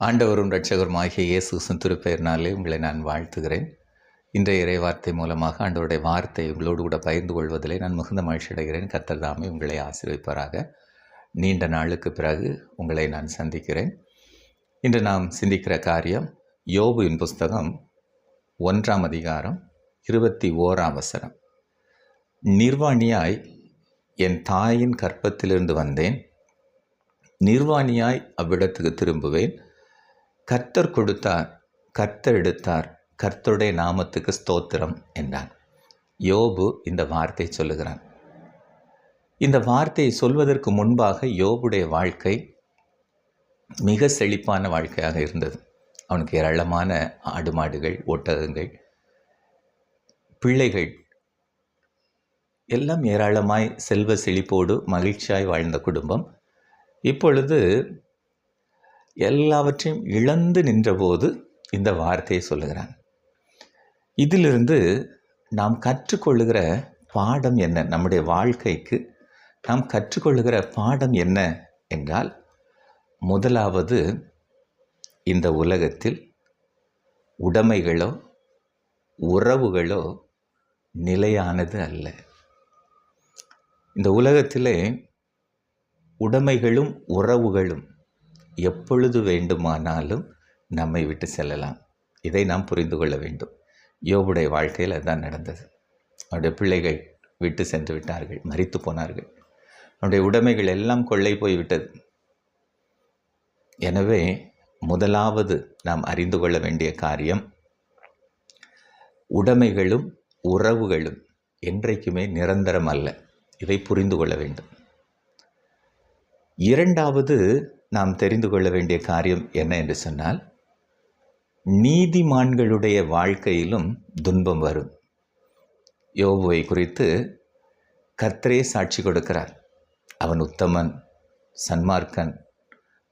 ஆண்டவரும் ரட்சகரும் ஆகிய இயேசு திருப்பெயர்னாலே உங்களை நான் வாழ்த்துகிறேன். இன்றைய இறைவார்த்தை மூலமாக ஆண்டவருடைய வார்த்தை உங்களோடு கூட பகிர்ந்து கொள்வதிலே நான் மிகுந்த மகிழ்ச்சி அடைகிறேன். கர்த்தர் தாமே உங்களை ஆசீர்வதிப்பாராக நீண்ட நாளுக்கு பிறகு உங்களை நான் சந்திக்கிறேன். இன்று நாம் சிந்திக்கிற காரியம் யோபுவின் புஸ்தகம் ஒன்றாம் அதிகாரம் இருபத்தி ஓராம் வசனம். நிர்வாணியாய் என் தாயின் கற்பத்திலிருந்து வந்தேன். நிர்வாணியாய் அவ்விடத்துக்கு திரும்புவேன். கர்த்தர் கொடுத்தார் கர்த்தர் எடுத்தார் கர்த்தருடைய நாமத்துக்கு ஸ்தோத்திரம் என்றான். யோபு இந்த வார்த்தை சொல்லுகிறான். இந்த வார்த்தையை சொல்வதற்கு முன்பாக யோபுடைய வாழ்க்கை மிக செழிப்பான வாழ்க்கையாக இருந்தது. அவனுக்கு ஏராளமான ஆடு மாடுகள் ஒட்டகங்கள் பிள்ளைகள் எல்லாம் ஏராளமாய் செல்வ செழிப்போடு மகிழ்ச்சியாய் வாழ்ந்த குடும்பம். இப்பொழுது எல்லாவற்றையும் இழந்து நின்றபோது இந்த வார்த்தையை சொல்லுகிறான். இதிலிருந்து நாம் கற்றுக்கொள்ளுகிற பாடம் என்ன? நம்முடைய வாழ்க்கைக்கு நாம் கற்றுக்கொள்ளுகிற பாடம் என்ன என்றால் முதலாவது இந்த உலகத்தில் உடைமைகளோ உறவுகளோ நிலையானது அல்ல. இந்த உலகத்திலே உடைமைகளும் உறவுகளும் எப்பொழுது வேண்டுமானாலும் நம்மை விட்டு செல்லலாம். இதை நாம் புரிந்து கொள்ள வேண்டும். யோபுடைய வாழ்க்கையில் அதுதான் நடந்தது. அவருடைய பிள்ளைகள் விட்டு சென்று விட்டார்கள் மறித்து போனார்கள். அவருடைய உடைமைகள் எல்லாம் கொள்ளை போய்விட்டது எனவே முதலாவது நாம் அறிந்து கொள்ள வேண்டிய காரியம் உடைமைகளும் உறவுகளும் என்றைக்குமே நிரந்தரம் அல்ல. இதை புரிந்து கொள்ள வேண்டும். இரண்டாவது நாம் தெரிந்து கொள்ள வேண்டிய காரியம் என்ன என்று சொன்னால் நீதிமான்களுடைய வாழ்க்கையிலும் துன்பம் வரும். யோபுவை குறித்து கர்த்தரே சாட்சி கொடுக்கிறார். அவன் உத்தமன் சன்மார்க்கன்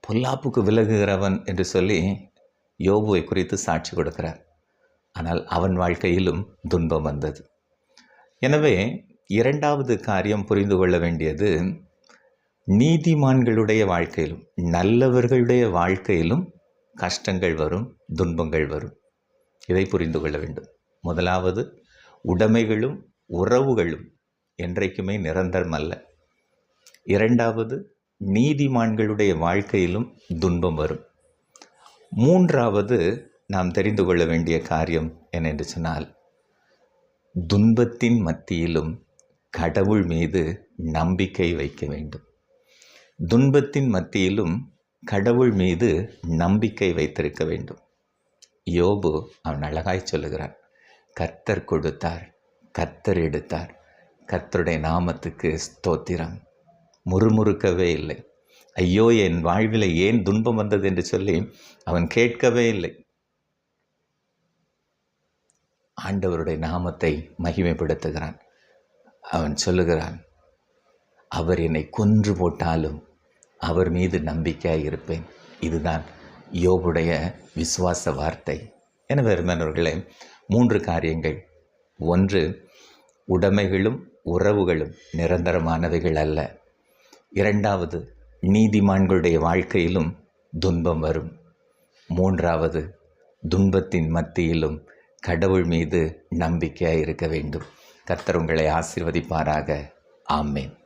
பொல்லாப்புக்கு விலகுகிறவன் என்று சொல்லி யோபுவை குறித்து சாட்சி கொடுக்கிறார். ஆனால் அவன் வாழ்க்கையிலும் துன்பம் வந்தது. எனவே இரண்டாவது காரியம் புரிந்து கொள்ள வேண்டியது நீதிமான்களுடைய வாழ்க்கையிலும் நல்லவர்களுடைய வாழ்க்கையிலும் கஷ்டங்கள் வரும் துன்பங்கள் வரும். இதை புரிந்து கொள்ள வேண்டும். முதலாவது உடைமைகளும் உறவுகளும் என்றைக்குமே நிரந்தரம் அல்ல இரண்டாவது நீதிமான்களுடைய வாழ்க்கையிலும் துன்பம் வரும். மூன்றாவது நாம் தெரிந்து கொள்ள வேண்டிய காரியம் என்னென்று சொன்னால் துன்பத்தின் மத்தியிலும் கடவுள் மீது நம்பிக்கை வைக்க வேண்டும். துன்பத்தின் மத்தியிலும் கடவுள் மீது நம்பிக்கை வைத்திருக்க வேண்டும். யோபு அவன் அழகாய் சொல்லுகிறான் கர்த்தர் கொடுத்தார் கர்த்தர் எடுத்தார் கர்த்தருடைய நாமத்துக்கு ஸ்தோத்திரம். முறுமுறுக்கவே இல்லை. ஐயோ என் வாழ்வில் ஏன் துன்பம் வந்தது? என்று சொல்லி அவன் கேட்கவே இல்லை. ஆண்டவருடைய நாமத்தை மகிமைப்படுத்துகிறான். அவன் சொல்லுகிறான் அவர் என்னை கொன்று போட்டாலும் அவர் மீது நம்பிக்கையாக இருப்பேன். இதுதான் யோபுடைய விசுவாச வார்த்தை. என பெருமானவர்களே மூன்று காரியங்கள். ஒன்று உடைமைகளும் உறவுகளும் நிரந்தரமானவைகள் அல்ல. இரண்டாவது நீதிமான்களுடைய வாழ்க்கையிலும் துன்பம் வரும். மூன்றாவது துன்பத்தின் மத்தியிலும் கடவுள் மீது நம்பிக்கையாக இருக்க வேண்டும். கர்த்தர் உங்களை ஆசீர்வதிப்பாராக. ஆமேன்.